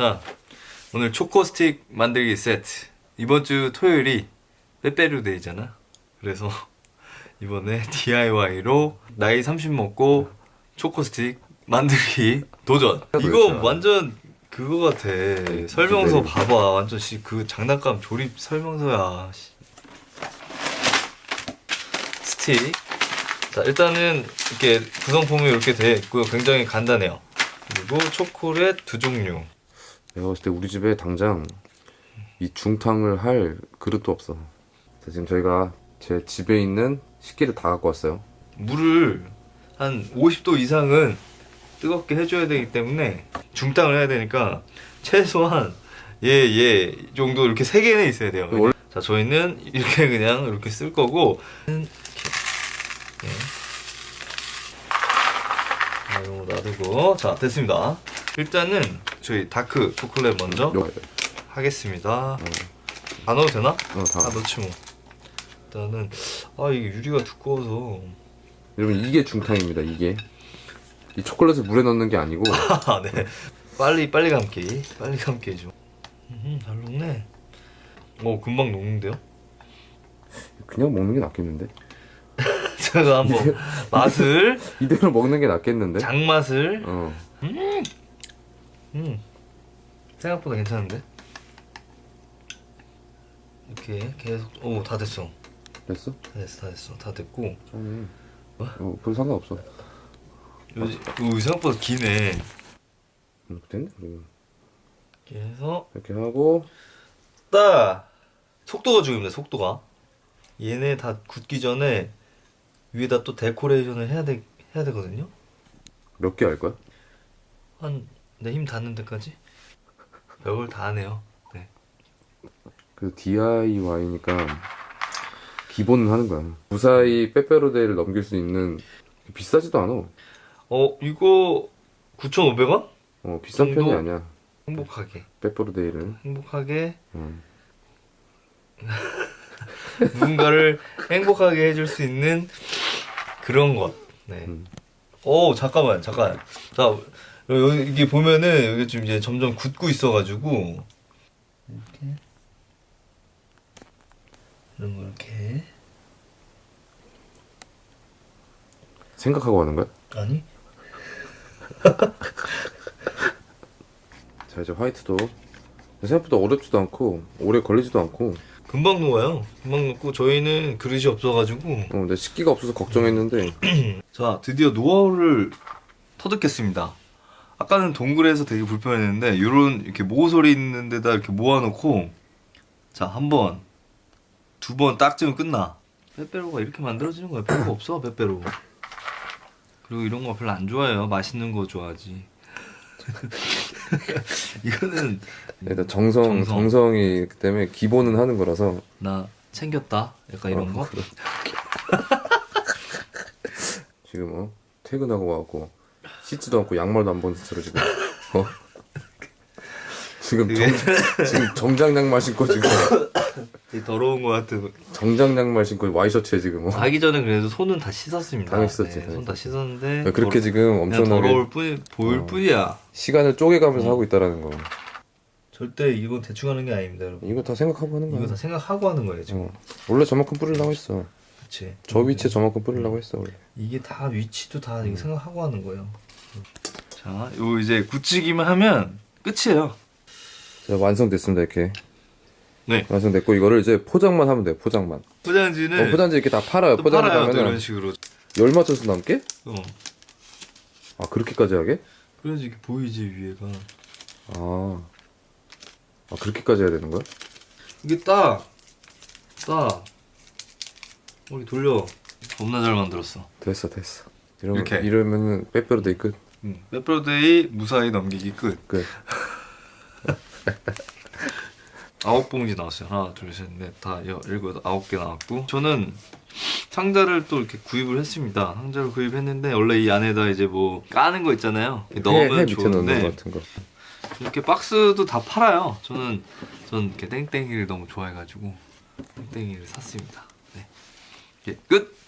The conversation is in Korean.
자, 오늘 초코 스틱 만들기 세트. 이번 주 토요일이 빼빼루 데이잖아. 그래서 이번에 DIY로 나이 30 먹고 초코 스틱 만들기 도전. 이거 그렇죠. 완전 그거 같아. 설명서 네. 봐봐. 완전 씨 그 장난감 조립 설명서야. 씨. 스틱. 자, 일단은 이렇게 구성품이 이렇게 되어 있고요. 굉장히 간단해요. 그리고 초콜릿 두 종류. 내가 봤을 때 우리 집에 당장 이 중탕을 할 그릇도 없어. 자, 지금 저희가 제 집에 있는 식기를 다 갖고 왔어요. 물을 한 50도 이상은 뜨겁게 해줘야 되기 때문에 중탕을 해야 되니까 최소한 얘얘 정도 이렇게 세 개는 있어야 돼요. 원래- 자 저희는 이렇게 그냥 이렇게 쓸 거고 이렇게 네. 자, 이거 놔두고 자 됐습니다. 일단은 저희 다크 초콜릿 먼저 요- 하겠습니다. 안 넣어도 되나? 어, 다. 아 넣지 뭐. 일단은 아 이게 유리가 두꺼워서 여러분 이게 중탕입니다. 이게 이 초콜릿을 물에 넣는 게 아니고 아, 네. 빨리 빨리 감기. 빨리 감기 해줘. 음, 잘 녹네. 오, 금방 녹는데요? 그냥 먹는 게 낫겠는데? 제가 한번 맛을 이대로 먹는 게 낫겠는데? 장맛을 어. 음. 생각보다 괜찮은데? 이렇게 계속 오, 다 됐어. 됐어? 다 됐어. 다 됐어. 다 됐고. 쩌네. 뭐? 어, 별 상관없어. 요, 오, 생각보다 기네. 이렇게 됐네. 그러면 이렇게 해서 이렇게 하고 딱 속도가 중요합니다. 속도가. 얘네 다 굳기 전에 위에다 또 데코레이션을 해야 돼 해야 되거든요. 몇 개 할 거야? 한 내 힘 닿는 데까지 별걸 다 하네요. 네. 그 DIY니까 기본은 하는 거야. 무사히 빼빼로데이를 넘길 수 있는 비싸지도 않아. 어 이거 9,500원? 어, 비싼 정도? 편이 아니야. 행복하게 빼빼로데이를. 행복하게 음. 누군가를 행복하게 해줄 수 있는 그런 것. 네. 음. 오 잠깐만 잠깐. 자 여기 보면은 여기 지금 이제 점점 굳고 있어가지고 이렇게 이런 거 이렇게 생각하고 하는 거야? 아니 자 이제 화이트도 생각보다 어렵지도 않고 오래 걸리지도 않고 금방 녹아요. 금방 녹고 저희는 그릇이 없어가지고 어, 내 식기가 없어서 걱정했는데 자, 드디어 노하우를 터득했습니다. 아까는 동그래서 되게 불편했는데 이런 이렇게 모서리 있는 데다 이렇게 모아놓고 자, 한 번, 두 번딱 지면 끝나. 빼빼로가 이렇게 만들어지는 거야. 별거 없어, 빼빼로. 그리고 이런 거 별로 안 좋아해요. 맛있는 거 좋아하지. 이거는 일단 정성, 정성. 이 있기 때문에 기본은 하는 거라서 나 챙겼다. 약간 이런 어, 거. 지금 어 퇴근하고 와갖고 씻지도 않고 양말도 안 벗은 채로 지금 어 지금 정, 지금 정장 양말 신고 지금 되게 더러운 거 같은. 정장 양말 신고 와이셔츠에 지금 어. 하기 전에 그래도 손은 다 씻었습니다. 당연히 씻었지, 네, 당연히 손 다 씻었는데 그렇게 더- 지금 그냥 엄청나게 더러울 뿐 보일 어. 뿐이야. 시간을 쪼개가면서 하고 있다라는 거 절대 이건 대충 하는 게 아닙니다, 여러분. 이거 다 생각하고 하는 이거 거야 다 생각하고 하는 거예요, 지금. 어. 원래 저만큼 뿌리려고 했어 그렇지. 저 위치에 저만큼 뿌리려고 했어 원래 이게 다 위치도 다 음. 이거 생각하고 하는 거예요. 자, 요 이제 굳히기만 하면 끝이에요. 자 완성됐습니다 이렇게 네. 완성됐고 이거를 이제 포장만 하면 돼요 포장만 포장지는 어, 포장지 이렇게 다 팔아요 또 포장지 팔아요, 또 이런 식으로. 열 맞춰서 남게? 어. 아 그렇게까지 하게? 그래야지 이렇게 보이지 위에가. 아, 아 그렇게까지 해야 되는 거야? 이게 딱, 딱. 우리 돌려. 겁나 잘 만들었어. 됐어 됐어 이러면, 이렇게. 이러면은 빼빼로 데이 끝 응. 빼빼로데이 무사히 넘기기 끝. 끝. 아홉 봉지 나왔어요. 하나, 둘, 셋, 넷, 다 여- 일곱, 여덟, 아홉 개 나왔고 저는 상자를 또 이렇게 구입을 했습니다. 상자를 구입했는데 원래 이 안에다 이제 뭐 까는 거 있잖아요. 해, 넣으면 해 좋은데 이렇게 박스도 다 팔아요. 저는 전 이렇게 땡땡이를 너무 좋아해가지고 땡땡이를 샀습니다. 네. 끝.